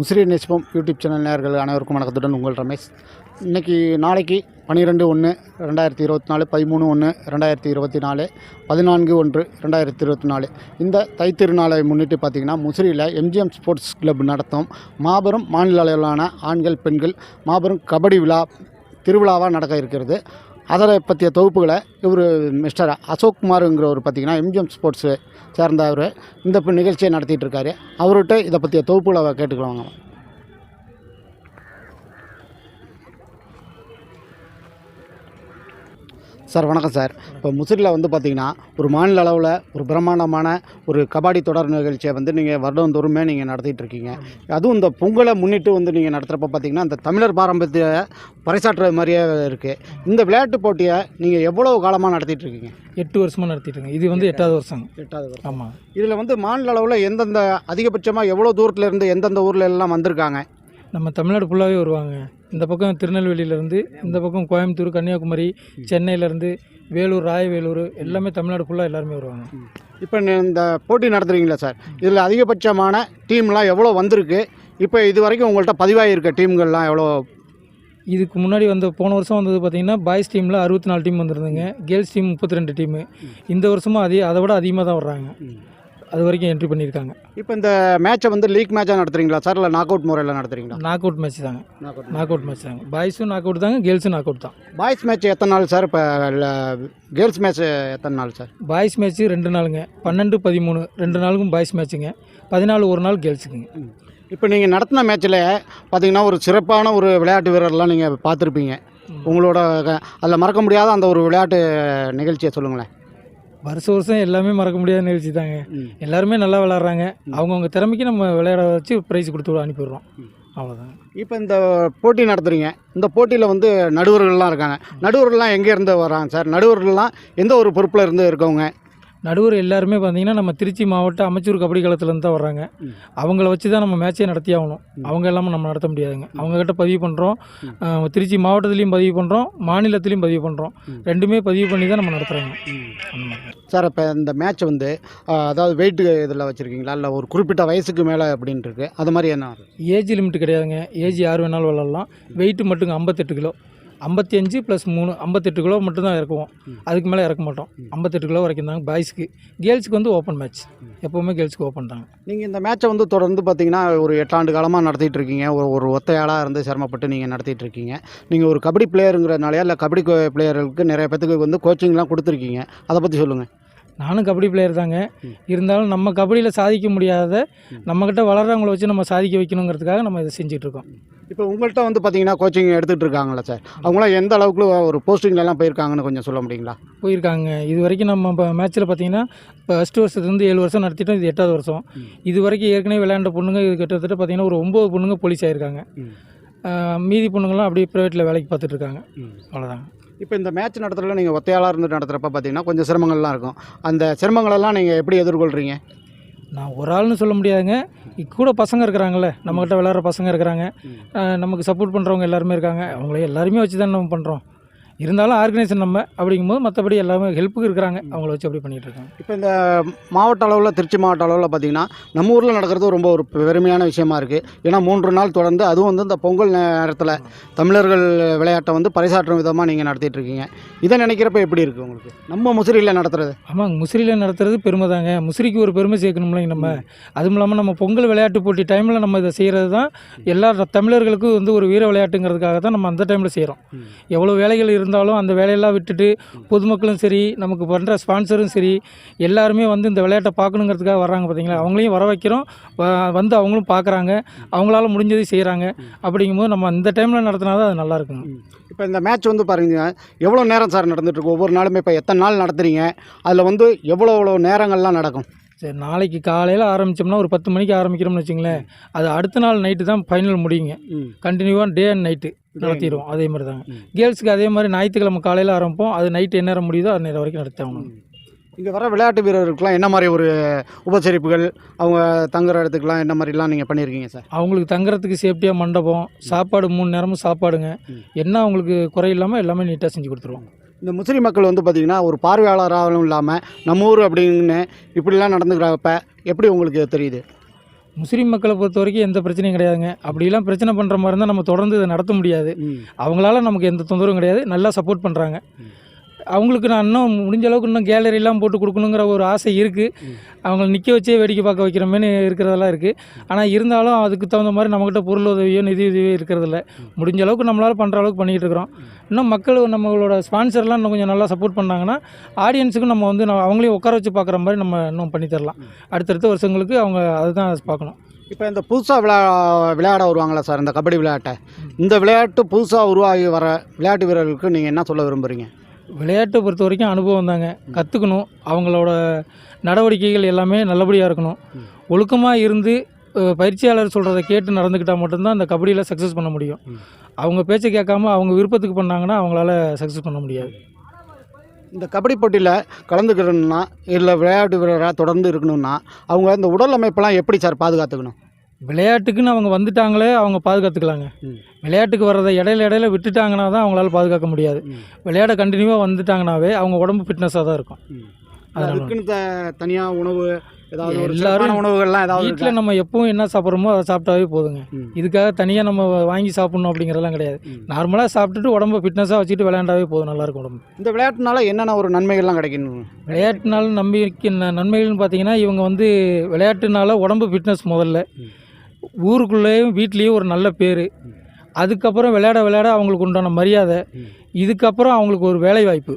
முசிறி நேசிப்போம் YouTube channel நேர்கள் அனைவருக்கும் வணக்கத்துடன் உங்கள் ரமேஷ். இன்றைக்கி நாளைக்கு பன்னிரெண்டு ஒன்று ரெண்டாயிரத்தி இருபத்தி நாலு பதிமூணு ஒன்று ரெண்டாயிரத்தி இருபத்தி நாலு பதினான்கு ஒன்று ரெண்டாயிரத்தி இருபத்தி நாலு. இந்த தைத்திருநாளை முன்னிட்டு பார்த்திங்கன்னா முசிறியில் எம்ஜிஎம் ஸ்போர்ட்ஸ் கிளப் நடத்தும் மாபெரும் மாநில அளவிலான ஆண்கள் பெண்கள் மாபெரும் கபடி விழா திருவிழாவாக நடக்க இருக்கிறது. அதரை பற்றிய தொகுப்புகளை இவர் மிஸ்டர் அசோக் குமாருங்கிறவர் பார்த்தீங்கன்னா எம்ஜிஎம் ஸ்போர்ட்ஸு சேர்ந்தவர். இந்த நிகழ்ச்சியை நடத்திட்டு இருக்காரு. அவர்கிட்ட இதை பற்றிய தொகுப்புகளை கேட்டுக்கலாம் சார் வணக்கம் சார். இப்போ முசிறியில் வந்து பார்த்தீங்கன்னா ஒரு மாநில அளவில் ஒரு பிரம்மாண்டமான ஒரு கபாடி தொடர் நிகழ்ச்சியை வந்து நீங்கள் வருடந்தோறுமே நீங்கள் நடத்திட்டு இருக்கீங்க. அதுவும் இந்த பொங்கலை முன்னிட்டு வந்து நீங்கள் நடத்துகிறப்ப பார்த்தீங்கன்னா இந்த தமிழர் பாரம்பரியத்தை பறைசாற்றுற மாதிரியே இருக்குது இந்த விளையாட்டு போட்டியை நீங்கள் எவ்வளோ காலமாக நடத்திட்டு இருக்கீங்க? எட்டு வருஷமாக நடத்திட்டு இருக்கேன். இது வந்து எட்டாவது வருஷம். எட்டாவது வருஷம். ஆமாம் இதில் வந்து மாநில அளவில் எந்தெந்த அதிகபட்சமாக எவ்வளோ தூரத்தில் இருந்து எந்தெந்த ஊர்ல எல்லாம் வந்திருக்காங்க? நம்ம தமிழ்நாடு ஃபுல்லாகவே வருவாங்க. இந்த பக்கம் திருநெல்வேலியிலேருந்து இந்த பக்கம் கோயம்புத்தூர் கன்னியாகுமரி சென்னையிலேருந்து வேலூர் ராயவேலூர் எல்லாமே தமிழ்நாடு ஃபுல்லாக எல்லாருமே வருவாங்க. இப்போ இந்த போட்டி நடத்துறீங்களா சார்? இதில் அதிகபட்சமான டீம்லாம் எவ்வளோ வந்திருக்கு? இப்போ இது வரைக்கும் உங்கள்கிட்ட பதிவாகிருக்க டீம்கள்லாம் எவ்வளோ? இதுக்கு முன்னாடி வந்த போன வருஷம் வந்தது பார்த்தீங்கன்னா பாய்ஸ் டீமில் அறுபத்தி நாலு டீம் வந்திருந்தாங்க. கேர்ள்ஸ் டீம் முப்பத்தி ரெண்டு டீமு. இந்த வருஷமும் அதே அதை விட அதிகமாக தான் வர்றாங்க. அது வரைக்கும் என்ட்ரி பண்ணியிருக்காங்க. இப்போ இந்த மேட்சை வந்து லீக் மேட்சாக நடத்துறீங்களா? சார் இல்லை நாக் அவுட் முறையில் நடத்துறீங்களா? நாக் அவுட் மேட்ச் தாங்க. Knock out knock out match தாங்க. பாய்ஸும் நாக் அவுட் தாங்க கேர்ள்ஸும் நாக் அவுட் தான். பாய்ஸ் மேட்ச் எத்தனை நாள் சார் இப்போ கேர்ள்ஸ் மேட்ச் எத்தனை நாள் சார் பாய்ஸ் மேட்ச்சு ரெண்டு நாளுங்க. பன்னெண்டு பதிமூணு ரெண்டு நாளுக்கும் பாய்ஸ் மேட்ச்சுங்க பதினாலு ஒரு நாள் கேர்ள்ஸுக்குங்க இப்போ நீங்கள் நடத்தின மேட்ச்சில் பார்த்தீங்கன்னா ஒரு சிறப்பான ஒரு விளையாட்டு வீரர்லாம் நீங்கள் பார்த்துருப்பீங்க. உங்களோட அதில் மறக்க முடியாத அந்த ஒரு விளையாட்டு நிகழ்ச்சியை சொல்லுங்களேன். வருஷம் வருஷம் எல்லாமே மறக்க முடியாத நிகழ்ச்சி தாங்க. எல்லாருமே நல்லா விளாட்றாங்க. அவங்கவுங்க திறமைக்கு நம்ம விளையாட வச்சு ப்ரைஸ் கொடுத்து அனுப்பிடுறோம். அவ்வளோதாங்க இப்போ இந்த போட்டி நடத்துறீங்க. இந்த போட்டியில் வந்து நடுவர்கள்லாம் இருக்காங்க. நடுவர்கள்லாம் எங்கே இருந்து வராங்க சார்? நடுவர்கள்லாம் எந்த ஒரு பொறுப்பில் இருந்து இருக்கவங்க? நடுவர் எல்லாருமே பார்த்தீங்கன்னா நம்ம திருச்சி மாவட்ட அமைச்சூர் கபடி களத்துலேருந்து தான் வர்றாங்க. ம். அவங்கள வச்சு தான் நம்ம மேட்சே நடத்தி ஆகணும். அவங்க இல்லாமல் நம்ம நடத்த முடியாதுங்க. அவங்கக்கிட்ட பதிவு பண்ணுறோம் திருச்சி மாவட்டத்துலேயும் பதிவு பண்ணுறோம் மாநிலத்துலேயும் பதிவு பண்ணுறோம். ரெண்டுமே பதிவு பண்ணி தான் நம்ம நடத்துகிறோங்க சார் இப்போ இந்த மேட்ச் வந்து அதாவது வெயிட் இதில் வச்சுருக்கீங்களா? இல்லை ஒரு குறிப்பிட்ட வயசுக்கு மேலே அப்படின்ட்டு அது மாதிரி என்ன ஏஜ் லிமிட் கிடையாதுங்க. ஏஜ் யார் வேணாலும் விளாட்லாம் வெயிட்டு மட்டுங்க ஐம்பத்தெட்டு கிலோ. ஐம்பத்தி அஞ்சு ப்ளஸ் மூணு ஐம்பத்தெட்டு கிலோ மட்டும் தான் இறக்குவோம். அதுக்கு மேலே இறக்க மாட்டோம். ஐம்பத்தெட்டு கிலோ வரைக்கும் தாங்க பாய்ஸ்க்கு கேர்ள்ஸுக்கு வந்து ஓப்பன் மேட்ச். எப்போவுமே கேர்ள்ஸ்க்கு ஓப்பன் தாங்க. நீங்கள் இந்த மேட்சை வந்து தொடர்ந்து பார்த்தீங்கன்னா ஒரு எட்டாண்டு காலமாக நடத்திட்டு இருக்கீங்க. ஒரு ஒரு ஒத்தையாளாக இருந்து சிரமப்பட்டு நீங்கள் நடத்திட்டு இருக்கீங்க. நீங்கள் ஒரு கபடி பிளேயருங்கிறனாலயா இல்லை கபடி பிளேயர்களுக்கு நிறைய பேத்துக்கு வந்து கோச்சிங்லாம் கொடுத்துருக்கீங்க. அதை பற்றி சொல்லுங்கள் நானும் கபடி பிளேயர் தாங்க. இருந்தாலும் நம்ம கபடியில் சாதிக்க முடியாத. நம்மக்கிட்ட வளர்றவங்கள வச்சு நம்ம சாதிக்க வைக்கணுங்கிறதுக்காக நம்ம இதை செஞ்சுட்டு இருக்கோம் இப்போ உங்கள்கிட்ட வந்து பார்த்தீங்கன்னா கோச்சிங் எடுத்துகிட்டு இருக்காங்களா சார் அவங்களாம் எந்த அளவுக்கு ஒரு போஸ்டிங்லலாம் போயிருக்காங்கன்னு கொஞ்சம் சொல்ல முடியுங்களா? போயிருக்காங்க. இது வரைக்கும் நம்ம இப்போ மேட்ச்சில் பார்த்தீங்கன்னா இப்போ ஃபஸ்ட்டு வருஷத்துலேருந்து ஏழு வருஷம் நடத்திட்டோம். இது எட்டாவது வருஷம். இது வரைக்கும் ஏற்கனவே விளையாண்ட பொண்ணுங்க இது கிட்டத்தட்ட பார்த்தீங்கன்னா ஒரு ஒம்பது பொண்ணுங்க போலீஸ் ஆயிருக்காங்க. மீதி பொண்ணுங்களாம் அப்படியே ப்ரைவேட்டில் வேலைக்கு ம். அவ்வளோதாங்க இப்போ இந்த மேட்ச் நடத்துறதுல நீங்கள் ஒத்தையாளாக இருந்து நடத்துகிறப்ப பார்த்தீங்கன்னா கொஞ்சம் சிரமங்கள்லாம் இருக்கும். அந்த சிரமங்களெல்லாம் நீங்கள் எப்படி எதிர்கொள்கிறீங்க நான் ஒரு ஆள்னு சொல்ல முடியாதுங்க. இ- கூட பசங்க இருக்கிறாங்கல்ல. நம்மக்கிட்ட விளையாடுற பசங்க இருக்கிறாங்க. நமக்கு சப்போர்ட் பண்ணுறவங்க எல்லாருமே இருக்காங்க. அவங்கள எல்லாருமே வச்சு தான் நம்ம பண்ணுறோம் இருந்தாலும் ஆர்கனைசேஷன் நம்ம அப்படிங்கும்போது மற்றபடி எல்லாமே ஹெல்ப்புக்கு இருக்கிறாங்க. அவங்கள வச்சு அப்படி பண்ணிகிட்டு இருக்காங்க. இப்போ இந்த மாவட்ட அளவில் திருச்சி மாவட்ட அளவில் பார்த்தீங்கன்னா நம்ம ஊரில் நடக்கிறது ரொம்ப ஒரு பெருமையான விஷயமா இருக்குது ஏன்னா மூன்று நாள் தொடர்ந்து அதுவும் வந்து இந்த பொங்கல் நேரத்தில் தமிழர்கள் விளையாட்டை வந்து பறைசாற்றும் விதமாக நீங்கள் நடத்திட்டு இருக்கீங்க. இதை நினைக்கிறப்ப எப்படி இருக்குது உங்களுக்கு? நம்ம முசிறியில் நடத்துறது? ஆமாங்க முசிறியில் நடத்துறது பெருமை தாங்க. முசிறிக்கு ஒரு பெருமை சேர்க்கணும்லைங்க நம்ம. அதுவும் இல்லாமல் நம்ம பொங்கல் விளையாட்டு போட்டி டைமில் நம்ம இதை செய்கிறது தான் எல்லா தமிழர்களுக்கும் வந்து ஒரு வீர விளையாட்டுங்கிறதுக்காக தான் நம்ம அந்த டைமில் செய்கிறோம் எவ்வளோ வேலைகள் இருந்தாலும் அந்த வேலையெல்லாம் விட்டுட்டு பொதுமக்களும் சரி நமக்கு பண்ணுற ஸ்பான்சரும் சரி எல்லாருமே வந்து இந்த விளையாட்டை பார்க்கணுங்கிறதுக்காக வர்றாங்க பார்த்தீங்களா அவங்களையும் வர வைக்கிறோம். வந்து அவங்களும் பார்க்குறாங்க. அவங்களால முடிஞ்சதை செய்கிறாங்க அப்படிங்கும்போது நம்ம இந்த டைமில் நடத்தினா தான் அது நல்லா இருக்குங்க. இப்போ இந்த மேட்ச் வந்து பாருங்க எவ்வளோ நேரம் சார் நடந்துட்டு இருக்கு ஒவ்வொரு நாளுமே இப்போ எத்தனை நாள் நடத்துறீங்க? அதில் வந்து எவ்வளோ எவ்வளோ நேரங்கள்லாம் நடக்கும்? சரி நாளைக்கு காலையில் ஆரம்பித்தோம்னா ஒரு பத்து மணிக்கு ஆரம்பிக்கிறோம்னு வச்சுங்களேன். அது அடுத்த நாள் நைட்டு தான் ஃபைனல் முடியுங்க. கண்டினியூவாக டே அண்ட் நைட்டு. நடத்திடுவோம். அதே மாதிரி தாங்க. கேர்ள்ஸுக்கு அதே மாதிரி ஞாயிற்றுக்கிழமை காலையில் ஆரம்பிப்போம். அது நைட்டு என்ன முடியுதோ அது நேரம் வரைக்கும் நடத்தி ஆகணும் இங்கே வர விளையாட்டு வீரர்களுக்கெல்லாம் என்ன மாதிரி ஒரு உபசரிப்புகள்? அவங்க தங்குற இடத்துக்குலாம் என்ன மாதிரிலாம் நீங்கள் பண்ணியிருக்கீங்க சார்? அவங்களுக்கு தங்குறதுக்கு சேஃப்டியாக மண்டபம் சாப்பாடு மூணு நேரமும் சாப்பாடுங்க. என்ன அவங்களுக்கு குறை இல்லாமல் எல்லாமே நீட்டாக செஞ்சு கொடுத்துருவோம். இந்த முஸ்லீம் மக்கள் வந்து பார்த்திங்கன்னா ஒரு பார்வையாளராகவும் இல்லாமல் நம்ம ஊர் அப்படின்னு இப்படிலாம் நடந்துக்கிறப்ப எப்படி உங்களுக்கு தெரியுது? முஸ்லீம் மக்களை பொறுத்த வரைக்கும் எந்த பிரச்சனையும் கிடையாதுங்க. அப்படிலாம் பிரச்சனை பண்ணுற மாதிரி இருந்தால் நம்ம தொடர்ந்து இதை நடத்த முடியாது. அவங்களால நமக்கு எந்த தொந்தரவும் கிடையாது. நல்லா சப்போர்ட் பண்ணுறாங்க அவங்களுக்கு நான் இன்னும் முடிஞ்ச அளவுக்கு இன்னும் கேலரிலாம் போட்டு கொடுக்கணுங்கிற ஒரு ஆசை இருக்குது அவங்கள நிற்க வச்சே வேடிக்கை பார்க்க வைக்கிற இருக்கிறதெல்லாம் இருக்குது ஆனால் இருந்தாலும் அதுக்கு தகுந்த மாதிரி நம்மக்கிட்ட பொருள் உதவியோ நிதி உதவியோ இருக்கிறதில்ல. முடிஞ்ச அளவுக்கு நம்மளால் பண்ணுற அளவுக்கு பண்ணிகிட்டு இருக்கிறோம். இன்னும் மக்கள் நம்மளோட ஸ்பான்சர்லாம் இன்னும் கொஞ்சம் நல்லா சப்போர்ட் பண்ணாங்கன்னா ஆடியன்ஸுக்கும் நம்ம வந்து நம்ம அவங்களையும் உட்கார வச்சு பார்க்குற மாதிரி நம்ம இன்னும் பண்ணித்தரலாம் அடுத்தடுத்த வருஷங்களுக்கு அவங்க அதுதான் பார்க்கணும். இப்போ இந்த புதுசாக விளையா விளையாட வருவாங்களா சார் இந்த கபடி விளையாட்டை. இந்த விளையாட்டு புதுசாக உருவாகி வர விளையாட்டு வீரர்களுக்கு நீங்கள் என்ன சொல்ல விரும்புகிறீங்க விளையாட்டை பொறுத்த வரைக்கும் அனுபவம் தாங்க. கற்றுக்கணும் அவங்களோட நடவடிக்கைகள் எல்லாமே நல்லபடியாக இருக்கணும். ஒழுக்கமாக இருந்து பயிற்சியாளர் சொல்கிறத கேட்டு நடந்துக்கிட்டால் மட்டும்தான் அந்த கபடியில் சக்ஸஸ் பண்ண முடியும். அவங்க பேச்சை கேட்காம அவங்க விருப்பத்துக்கு பண்ணாங்கன்னா அவங்களால சக்ஸஸ் பண்ண முடியாது. இந்த கபடி போட்டியில் கலந்துக்கிறோன்னா இல்லை விளையாட்டு வீரராக தொடர்ந்து இருக்கணும்னா அவங்க இந்த உடல் அமைப்பெல்லாம் எப்படி சார் பாதுகாத்துக்கணும்? விளையாட்டுக்குன்னு அவங்க வந்துட்டாங்களே அவங்க பாதுகாத்துக்கலாங்க. விளையாட்டுக்கு வர்றதை இடையில இடையில விட்டுட்டாங்கன்னா தான் அவங்களால பாதுகாக்க முடியாது விளையாட கண்டினியூவாக வந்துட்டாங்கனாவே அவங்க உடம்பு ஃபிட்னஸாக தான் இருக்கும் அதுக்குன்னு த- தனியாக உணவு ஏதாவது எல்லாரும் உணவுகள்லாம் ஏதாவது வீட்டில்? நம்ம எப்பவும் என்ன சாப்பிட்றோமோ அதை சாப்பிட்டாவே போதுங்க. இதுக்காக தனியாக நம்ம வாங்கி சாப்பிட்ணும் அப்படிங்கிறதெல்லாம் கிடையாது. நார்மலாக சாப்பிட்டுட்டு உடம்ப ஃபிட்னஸாக வச்சுட்டு விளையாண்டாவே போதும் நல்லாயிருக்கும் உடம்பு இந்த விளையாட்டுனால என்னென்ன ஒரு நன்மைகள்லாம் கிடைக்கணும் விளையாட்டுனால நம்பிக்கை நன்மைகள்னு பார்த்தீங்கன்னா இவங்க வந்து விளையாட்டுனால உடம்பு ஃபிட்னஸ் முதல்ல. ஊருக்குள்ளேயும் வீட்லேயும் ஒரு நல்ல பேர். அதுக்கப்புறம் விளையாட விளையாட அவங்களுக்கு உண்டான மரியாதை. இதுக்கப்புறம் அவங்களுக்கு ஒரு வேலை வாய்ப்பு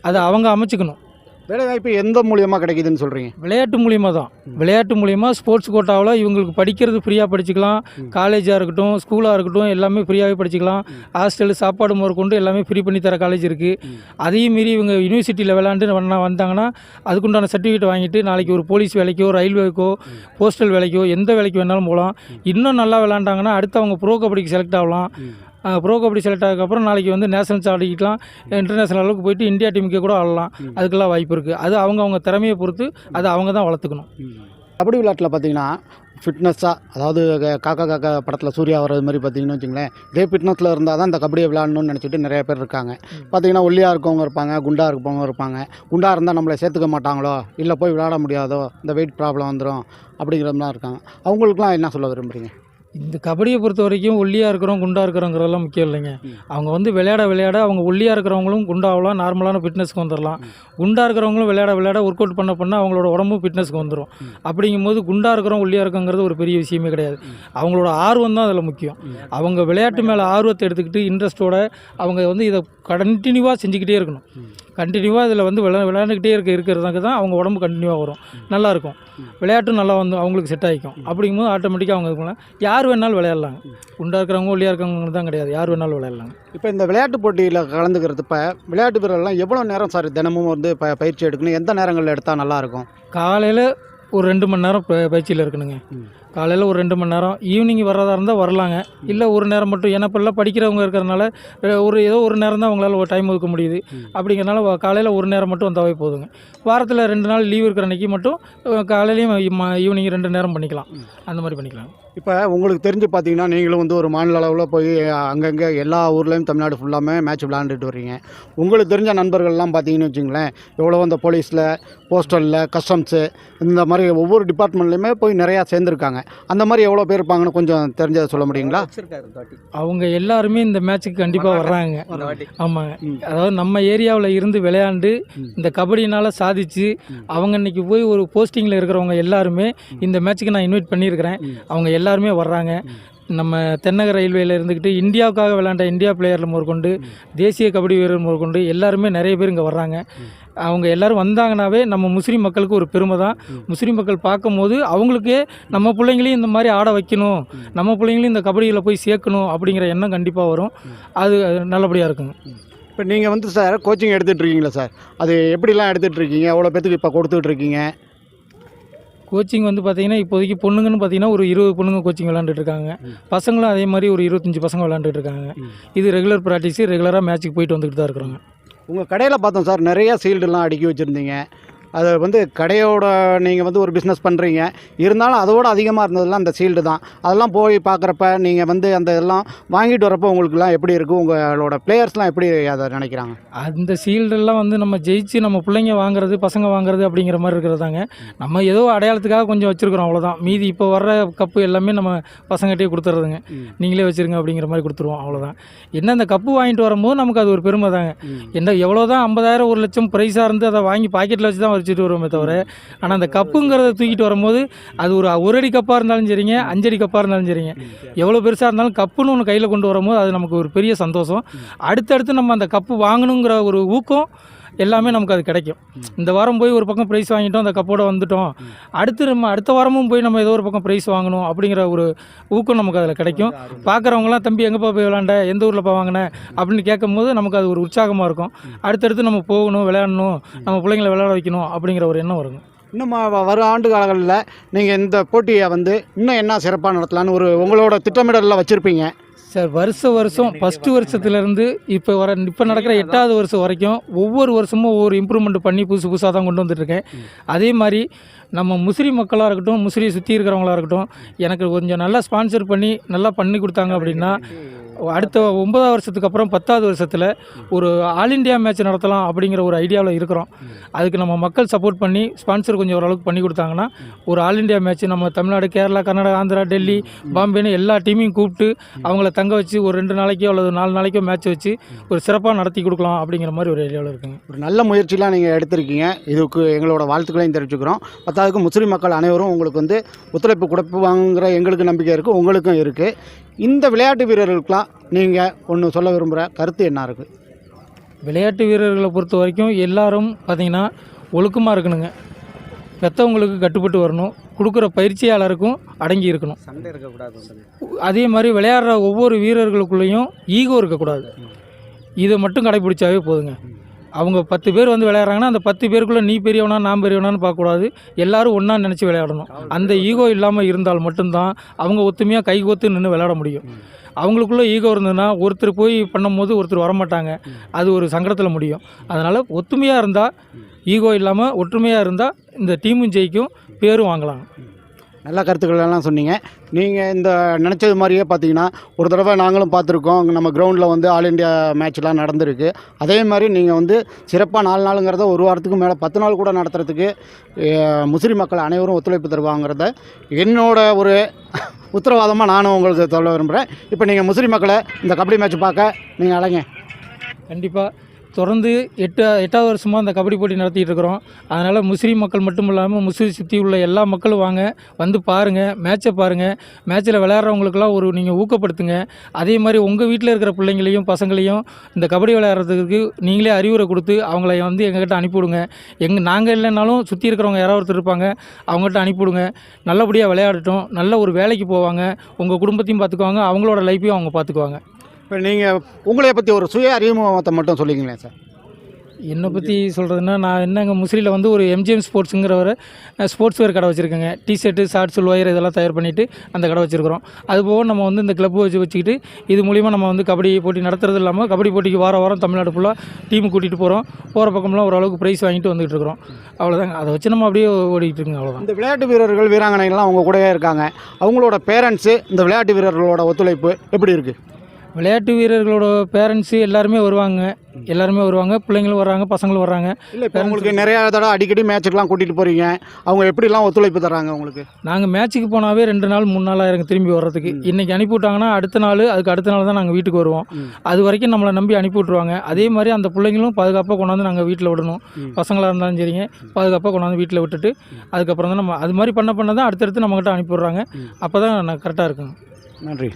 அதை அவங்க அமைச்சுக்கணும். வேலை வாய்ப்பு எந்த மூலியமாக கிடைக்குதுன்னு சொல்கிறீங்க விளையாட்டு மூலியமாக தான். விளையாட்டு மூலியமா ஸ்போர்ட்ஸ் கோட்டாவில் இவங்களுக்கு படிக்கிறது ஃப்ரீயாக படிச்சுக்கலாம். காலேஜாக இருக்கட்டும் ஸ்கூலாக இருக்கட்டும் எல்லாமே ஃப்ரீயாகவே படிச்சுக்கலாம். ஹாஸ்டல் சாப்பாடு முதல் கொண்டு எல்லாமே ஃப்ரீ பண்ணி தர காலேஜ் இருக்குது. அதையும் மீறி இவங்க யூனிவர்சிட்டியில் விளையாண்டு வந்தா- வந்தாங்கன்னா அதுக்குண்டான சர்டிஃபிகேட் வாங்கிட்டு நாளைக்கு ஒரு போலீஸ் வேலைக்கோ ரயில்வேக்கோ. போஸ்டல் வேலைக்கோ எந்த வேலைக்கு வேணாலும் போகலாம் இன்னும் நல்லா விளையாண்டாங்கன்னா அடுத்து அவங்க ப்ரோ கபடிக்கு செலக்ட் ஆகலாம் ப்ரோ கபடி செலக்ட் ஆனதுக்கப்புறம் நாளைக்கு வந்து நேஷனல்ஸ் ஆடிக்கலாம் இன்டர்நேஷனல் அளவுக்கு போயிட்டு இந்தியா டீமுக்கே கூட ஆடலாம். அதுக்கெல்லாம் வாய்ப்பு இருக்குது அது அவங்க அவங்க திறமையை பொறுத்து அதை அவங்க தான் வளர்த்துக்கணும். கபடி விளையாட்டில் பார்த்தீங்கன்னா ஃபிட்னஸாக அதாவது காக்கா காக்கா படத்தில் சூர்யா வர்றது மாதிரி பார்த்தீங்கன்னு வச்சுங்களேன் இதே ஃபிட்னஸில் இருந்தால் தான் இந்த கபடியை விளையாடணும்னு நினச்சிட்டு நிறைய பேர் இருக்காங்க. பார்த்தீங்கன்னா ஒல்லியாக இருக்கவங்க இருப்பாங்க குண்டாக இருக்கவங்க இருப்பாங்க. குண்டாக இருந்தால் நம்மளை சேர்த்துக்க மாட்டாங்களோ? இல்லை போய் விளையாட முடியாதோ? இந்த வெயிட் ப்ராப்ளம் வந்துடும் அப்படிங்கிறதுலாம் இருக்காங்க. அவங்களுக்குலாம் என்ன சொல்ல விரும்புகிறீங்க இந்த கபடியை பொறுத்த வரைக்கும் ஒல்லியாக இருக்கிறோம் குண்டாக இருக்கிறோங்கிறதெல்லாம் முக்கியம் இல்லைங்க. அவங்க வந்து விளையாட விளையாட அவங்க ஒல்லியாக இருக்கிறவங்களும் குண்டாகலாம் நார்மலான ஃபிட்னஸ்க்கு வந்துடலாம் குண்டாக இருக்கிறவங்களும் விளையாட விளையாட ஒர்க் அவுட் பண்ண பண்ண அவங்களோட உடம்பும் ஃபிட்னஸ்க்கு வந்துடும் அப்படிங்கும் அப்படிங்கும்போது குண்டாக இருக்கிறோம் ஒல்லியாக இருக்கங்கிறது ஒரு பெரிய விஷயமே கிடையாது. அவங்களோட ஆர்வம் தான் அதில் முக்கியம். அவங்க விளையாட்டு மேலே ஆர்வத்தை எடுத்துக்கிட்டு இன்ட்ரெஸ்ட்டோட அவங்க வந்து இதை கண்டினியூவாக செஞ்சுக்கிட்டே இருக்கணும். கண்டினியூவாக இதில் வந்து விளையா விளையாண்டுக்கிட்டே இருக்க இருக்கிறதுக்கு தான் அவங்க உடம்பு கண்டினியூவாக வரும். நல்லாயிருக்கும். விளையாட்டும் நல்லா வந்து அவங்களுக்கு செட் ஆகிக்கும். அப்படிங்கும்போது ஆட்டோமேட்டிக்காக அவங்க இதுக்குள்ள யார் வேணாலும் விளையாடலாங்க. ம். குண்டா இருக்கிறவங்க ஒல்லியாக இருக்கிறவங்க தான் கிடையாது. யார் வேணாலும் விளையாடலாங்க. இப்போ இந்த விளையாட்டு போட்டியில் கலந்துக்கிறது இப்போ விளையாட்டு வீரர்லாம் எவ்வளோ நேரம் சார் தினமும் வந்து ப பயிற்சி எடுக்கணும்? எந்த நேரங்களில் எடுத்தால் நல்லாயிருக்கும்? காலையில் ஒரு ரெண்டு மணி நேரம் ப- பயிற்சியில் இருக்கணுங்க. காலையில் ஒரு ரெண்டு மணி நேரம் ஈவினிங் வர்றதா இருந்தால் வரலாங்க. இல்லை ஒரு நேரம் மட்டும் ஏன்னா இப்போல்லாம் படிக்கிறவங்க இருக்கிறனால ஒரு ஏதோ ஒரு நேரம் தான் அவங்களால ஒரு டைம் ஒதுக்க முடியுது. அப்படிங்கிறனால காலையில் ஒரு நேரம் மட்டும் வந்தாவே போதுங்க. வாரத்தில் ரெண்டு நாள் லீவ் இருக்கிற அன்றைக்கி மட்டும் காலையிலையும் ஈவினிங் ரெண்டு நேரம் பண்ணிக்கலாம். அந்த மாதிரி பண்ணிக்கலாம் இப்போ உங்களுக்கு தெரிஞ்சு பார்த்தீங்கன்னா நீங்களும் வந்து ஒரு மாநில அளவில் போய் அங்கங்கே எல்லா ஊர்லேயும் தமிழ்நாடு ஃபுல்லாமே மேட்ச் விளாண்டுட்டு வர்றீங்க. உங்களுக்கு தெரிஞ்ச நண்பர்கள்லாம் பார்த்தீங்கன்னு வச்சுங்களேன் எவ்வளோ இந்த போலீஸில் போஸ்டலில் கஸ்டம்ஸு இந்த மாதிரி ஒவ்வொரு டிபார்ட்மெண்ட்லேயுமே போய் நிறையா சேர்ந்துருக்காங்க. அந்த மாதிரி எவ்வளோ பேர் இருப்பாங்கன்னு கொஞ்சம் தெரிஞ்சதை சொல்ல முடியுங்களா? அவங்க எல்லாருமே இந்த மேட்ச்சுக்கு கண்டிப்பாக வர்றாங்க. ஆமாங்க. அதாவது நம்ம ஏரியாவில் இருந்து விளையாண்டு. இந்த கபடினால் சாதிச்சு. அவங்க இன்னைக்கு போய் ஒரு போஸ்டிங்கில் இருக்கிறவங்க எல்லாருமே இந்த மேட்ச்சுக்கு நான் இன்வைட் பண்ணியிருக்கிறேன். அவங்க எல்லாருமே வர்றாங்க. நம்ம தென்னக ரயில்வேல இருந்துக்கிட்டு இந்தியாவுக்காக விளையாண்ட இந்தியா பிளேயரில் முதற்கொண்டு தேசிய கபடி வீரர் முதற்கொண்டு எல்லாருமே நிறைய பேர் இங்கே வர்றாங்க. அவங்க எல்லாரும் வந்தாங்கனாவே நம்ம முஸ்லீம் மக்களுக்கு ஒரு பெருமை தான். முஸ்லீம் மக்கள் பார்க்கும்போது அவங்களுக்கே நம்ம பிள்ளைங்களையும் இந்த மாதிரி ஆட வைக்கணும் நம்ம பிள்ளைங்களையும் இந்த கபடியில் போய் சேர்க்கணும் அப்படிங்கிற எண்ணம் கண்டிப்பாக வரும். அது நல்லபடியாக இருக்குங்க. இப்போ நீங்கள் வந்து சார் கோச்சிங் எடுத்துகிட்டு இருக்கீங்களா சார்? அது எப்படிலாம் எடுத்துகிட்டு இருக்கீங்க? எவ்வளோ பேத்துக்கு இப்போ கொடுத்துட்ருக்கீங்க கோச்சிங் வந்து பார்த்தீங்கன்னா இப்போதைக்கு பொண்ணுங்கன்னு பார்த்தீங்கன்னா ஒரு இருபது பொண்ணுங்க கோச்சிங் விளாண்டுட்டு இருக்காங்க. பசங்களும் அதே மாதிரி ஒரு இருபத்தஞ்சி பசங்க விளாண்டுட்டு இருக்காங்க ம். இது ரெகுலர் ப்ராக்டிஸு ரெகுலராக மேட்ச்சுக்கு போயிட்டு வந்துக்கிட்டு தான் இருக்கிறோங்க உங்கள் கடையில் பார்த்தோம் சார் நிறைய சீல்டுலாம் அடுக்கி வச்சுருந்தீங்க அது வந்து கடையோட நீங்கள் வந்து ஒரு பிஸ்னஸ் பண்ணுறீங்க இருந்தாலும் அதோட அதிகமாக இருந்ததெல்லாம் அந்த சீல்டு தான். அதெல்லாம் போய் பார்க்குறப்ப நீங்கள் வந்து அந்த இதெல்லாம் வாங்கிட்டு வரப்போ உங்களுக்குலாம் எப்படி இருக்குது உங்களோட பிளேயர்ஸ்லாம் எப்படி அதை நினைக்கிறாங்க? அந்த சீல்டெல்லாம் வந்து நம்ம ஜெயிச்சு நம்ம பிள்ளைங்க வாங்குறது பசங்க வாங்குறது அப்படிங்கிற மாதிரி இருக்கிறதாங்க. நம்ம ஏதோ அடையாளத்துக்காக கொஞ்சம் வச்சுருக்குறோம் அவ்வளோதான் மீதி இப்போ வர்ற கப்பு எல்லாமே நம்ம பசங்ககிட்டயே கொடுத்துட்றதுங்க நீங்களே வச்சுருங்க அப்படிங்கிற மாதிரி கொடுத்துருவோம் அவ்வளோதான் என்ன அந்த கப்பு வாங்கிட்டு வரும்போது நமக்கு அது ஒரு பெருமை தாங்க என்ன எவ்வளோ தான் ஐம்பதாயிரம் ஒரு லட்சம் ப்ரைஸாக இருந்து அதை வாங்கி பாக்கெட்டில் வச்சு தான் வச்சுட்டு வருவோமே தவிர ஆனால் அந்த கப்புங்கிறத தூக்கிட்டு வரும்போது அது ஒரு ஒரு அடி கப்பாக இருந்தாலும் சரிங்க அஞ்சடி கப்பாக இருந்தாலும் சரிங்க. எவ்வளோ பெருசாக இருந்தாலும் கப்புன்னு ஒன்று கையில் கொண்டு வரும்போது அது நமக்கு ஒரு பெரிய சந்தோஷம். அடுத்தடுத்து நம்ம அந்த கப்பு வாங்கணுங்கிற ஒரு ஊக்கம் எல்லாமே நமக்கு அது கிடைக்கும். இந்த வாரம் போய் ஒரு பக்கம் ப்ரைஸ் வாங்கிட்டோம் அந்த கப்போட வந்துட்டோம். அடுத்து நம்ம அடுத்த வாரமும் போய் நம்ம ஏதோ ஒரு பக்கம் ப்ரைஸ் வாங்கணும் அப்படிங்கிற ஒரு ஊக்கம் நமக்கு அதில் கிடைக்கும். பார்க்குறவங்களாம் தம்பி எங்கேப்பா போய் விளாண்ட எந்த ஊரில் வாங்கின? அப்படின்னு கேட்கும்போது நமக்கு அது ஒரு உற்சாகமாக இருக்கும். அடுத்தடுத்து நம்ம போகணும் விளையாடணும் நம்ம பிள்ளைங்களை விளையாட வைக்கணும் அப்படிங்கிற ஒரு எண்ணம் வருங்க. இன்னும் வ- வரும் ஆண்டு காலங்களில் நீங்கள் இந்த போட்டியை வந்து இன்னும் என்ன சிறப்பாக நடத்தலான்னு ஒரு உங்களோட திட்டமிடலில் வச்சுருப்பீங்க. சார் வருஷ வருஷம் ஃபஸ்ட்டு வருஷத்துலேருந்து இப்போ வர இப்போ நடக்கிற எட்டாவது வருஷம் வரைக்கும் ஒவ்வொரு வருஷமும் ஒவ்வொரு இம்ப்ரூவ்மெண்ட் பண்ணி புதுசு புதுசாக தான் கொண்டு வந்துட்டுருக்கேன். அதே மாதிரி நம்ம முஸ்லீம் மக்களாக இருக்கட்டும் முஸ்லீம் சுற்றி இருக்கிறவங்களா இருக்கட்டும் எனக்கு கொஞ்சம் நல்லா ஸ்பான்சர் பண்ணி நல்லா பண்ணி கொடுத்தாங்க அப்படின்னா அடுத்த ஒன்பதாவது வருஷத்துக்கு அப்புறம் பத்தாவது வருஷத்தில் ஒரு ஆல் இண்டியா மேட்ச் நடத்தலாம் அப்படிங்கிற ஒரு ஐடியாவில் இருக்கிறோம். அதுக்கு நம்ம மக்கள் சப்போர்ட் பண்ணி ஸ்பான்சர் கொஞ்சம் ஓரளவுக்கு பண்ணி கொடுத்தாங்கன்னா ஒரு ஆல் இண்டியா மேட்ச் நம்ம தமிழ்நாடு கேரளா கர்நாடகா ஆந்திரா டெல்லி பாம்பேன்னு எல்லா டீமையும் கூப்பிட்டு அவங்கள தங்க வச்சு ஒரு ரெண்டு நாளைக்கோ அல்லது நாலு நாளைக்கோ மேட்ச் வச்சு ஒரு சிறப்பாக நடத்தி கொடுக்கலாம் அப்படிங்கிற மாதிரி ஒரு ஐடியாவில் இருக்குங்க. ஒரு நல்ல முயற்சிலாம் நீங்கள் எடுத்திருக்கீங்க. இதுக்கு எங்களோட வாழ்த்துக்களையும் தெரிவிச்சுக்கிறோம். பத்தாவதுக்கு முஸ்லீம் மக்கள் அனைவரும் உங்களுக்கு வந்து ஒத்துழைப்பு கொடுப்பாங்கிற எங்களுக்கு நம்பிக்கை இருக்குது உங்களுக்கும் இருக்குது இந்த விளையாட்டு வீரர்களுக்கெலாம் நீங்கள் ஒன்று சொல்ல விரும்புகிற கருத்து என்ன இருக்குது விளையாட்டு வீரர்களை பொறுத்த வரைக்கும் எல்லாரும் பார்த்தீங்கன்னா ஒழுக்கமாக இருக்கணுங்க. பெற்றவங்களுக்கு கட்டுப்பட்டு வரணும். கொடுக்குற பயிற்சியாளருக்கும் அடங்கி இருக்கணும். சண்டை இருக்கக்கூடாது அதே மாதிரி விளையாடுற ஒவ்வொரு வீரர்களுக்குள்ளேயும் ஈகோ இருக்கக்கூடாது. இதை மட்டும் கடைப்பிடிச்சாவே போதுங்க. அவங்க பத்து பேர் வந்து விளையாடுறாங்கன்னா அந்த பத்து பேருக்குள்ளே நீ பெரியவனா நான் பெரியவனான்னு பார்க்கக்கூடாது. எல்லாரும் ஒன்றா நினச்சி விளையாடணும். அந்த ஈகோ இல்லாமல் இருந்தால் மட்டும்தான் அவங்க ஒத்துமையாக கைகோத்து நின்று விளையாட முடியும். அவங்களுக்குள்ள ஈகோ இருந்ததுன்னா ஒருத்தர் போய் பண்ணும்போது ஒருத்தர் வரமாட்டாங்க. அது ஒரு சங்கடத்தில் முடியும். அதனால் ஒத்துமையாக இருந்தால் ஈகோ இல்லாமல் ஒற்றுமையாக இருந்தால் இந்த டீமும் ஜெயிக்கும் பேரும் வாங்கலாம். நல்ல கருத்துக்கள் எல்லாம் சொன்னீங்க. நீங்கள் இந்த நினச்சது மாதிரியே பார்த்தீங்கன்னா ஒரு தடவை நாங்களும் பார்த்துருக்கோம் நம்ம கிரவுண்டில் வந்து ஆல் இண்டியா மேட்ச்லாம் நடந்திருக்கு. அதே மாதிரி நீங்கள் வந்து சிறப்பாக நாலு நாளுங்கிறத ஒரு வாரத்துக்கு மேலே பத்து நாள் கூட நடத்துறதுக்கு முஸ்லீம் மக்கள் அனைவரும் ஒத்துழைப்பு தருவாங்கிறத என்னோட ஒரு உத்தரவாதமாக நானும் உங்களுக்கு சொல்ல விரும்புகிறேன் இப்போ நீங்கள் முஸ்லீம் மக்களை இந்த கபடி மேட்ச் பார்க்க நீங்கள் அலைங்க. கண்டிப்பாக தொடர்ந்து எட்டு எட்டாவது வருஷமாக அந்த கபடி போட்டி நடத்திட்டு இருக்கிறோம் அதனால் முஸ்லீம் மக்கள் மட்டும் இல்லாமல் முஸ்லீம் சுற்றி உள்ள எல்லா மக்களும் வாங்க வந்து பாருங்கள் மேட்சை பாருங்கள் மேட்ச்சில் விளையாடுறவங்களுக்கெல்லாம் ஒரு நீங்கள் ஊக்கப்படுத்துங்க. அதே மாதிரி உங்கள் வீட்டில் இருக்கிற பிள்ளைங்களையும் பசங்களையும் இந்த கபடி விளையாடுறதுக்கு நீங்களே அறிவுரை கொடுத்து அவங்கள வந்து எங்ககிட்ட அனுப்பிவிடுங்க. எங்கள் நாங்கள் இல்லைனாலும் சுற்றி இருக்கிறவங்க யாராவது ஒருத்தர் இருப்பாங்க அவங்ககிட்ட அனுப்பிவிடுங்க. நல்லபடியாக விளையாடட்டும். நல்ல ஒரு வேலைக்கு போவாங்க. உங்கள் குடும்பத்தையும் பார்த்துக்குவாங்க அவங்களோட லைஃப்பையும் அவங்க பார்த்துக்குவாங்க இப்போ நீங்கள் உங்களைய பற்றி ஒரு சுய அறிமுகத்தை மட்டும் சொல்லிங்களேன் சார். என்னை பற்றி சொல்கிறதுனா நான் என்னங்க முசிறியில் வந்து ஒரு எம்ஜிஎம் ஸ்போர்ட்ஸுங்கிற ஒரு ஸ்போர்ட்ஸ் வேர் கடை வச்சுருக்கேங்க. டிஷர்ட்டு ஷார்ட்ஸ் ஒயர் இதெல்லாம் தயார் பண்ணிவிட்டு அந்த கடை வச்சுருக்கிறோம். அதுபோக நம்ம வந்து இந்த கிளப் வச்சு வச்சுக்கிட்டு இது மூலிமா நம்ம வந்து கபடி போட்டி நடத்துறது இல்லாமல் கபடி போட்டிக்கு வார வாரம் தமிழ்நாடு ஃபுல்லாக டீம் கூட்டிகிட்டு போகிறோம் போகிற பக்கம்லாம் ஓரளவுக்கு ப்ரைஸ் வாங்கிட்டு வந்துகிட்டு இருக்கிறோம். அவ்வளோதாங்க அதை வச்சு நம்ம அப்படியே ஓடிட்டு இருக்குங்க அவ்வளோதான் இந்த விளையாட்டு வீரர்கள் வீராங்கனைகள்லாம் அவங்க கூடவே இருக்காங்க. அவங்களோட பேரண்ட்ஸு இந்த விளையாட்டு வீரர்களோட ஒத்துழைப்பு எப்படி இருக்குது விளையாட்டு வீரர்களோட பேரண்ட்ஸு எல்லாருமே வருவாங்க. எல்லாருமே வருவாங்க. பிள்ளைங்களும் வர்றாங்க பசங்களும் வர்றாங்க. இல்லை இப்போ உங்களுக்கு நிறையா தடவை அடிக்கடி மேட்சுக்கெலாம் கூட்டிகிட்டு போகிறீங்க அவங்க எப்படிலாம் ஒத்துழைப்பு தராங்க உங்களுக்கு? நாங்கள் மேட்ச்சுக்கு போனாவே ரெண்டு நாள் மூணு நாள் ஆயிருங்க திரும்பி வர்றதுக்கு. இன்றைக்கி அனுப்பி விட்டாங்கன்னா அடுத்த நாள் அதுக்கு அடுத்த நாள் தான் நாங்கள் வீட்டுக்கு வருவோம். அது வரைக்கும் நம்மளை நம்பி அனுப்பி விட்ருவாங்க அதே மாதிரி அந்த பிள்ளைங்களும் பாதுகாப்பாக கொண்டாந்து நாங்கள் வீட்டில் விடணும். பசங்களாக இருந்தாலும் சரிங்க. பாதுகாப்பாக கொண்டாந்து வீட்டில் விட்டுட்டு அதுக்கப்புறம் தான் நம்ம அது மாதிரி பண்ண பண்ண தான் அடுத்தடுத்து நம்மகிட்ட அனுப்பி விட்றாங்க. அப்போ தான் கரெக்டாக இருக்குங்க நன்றி.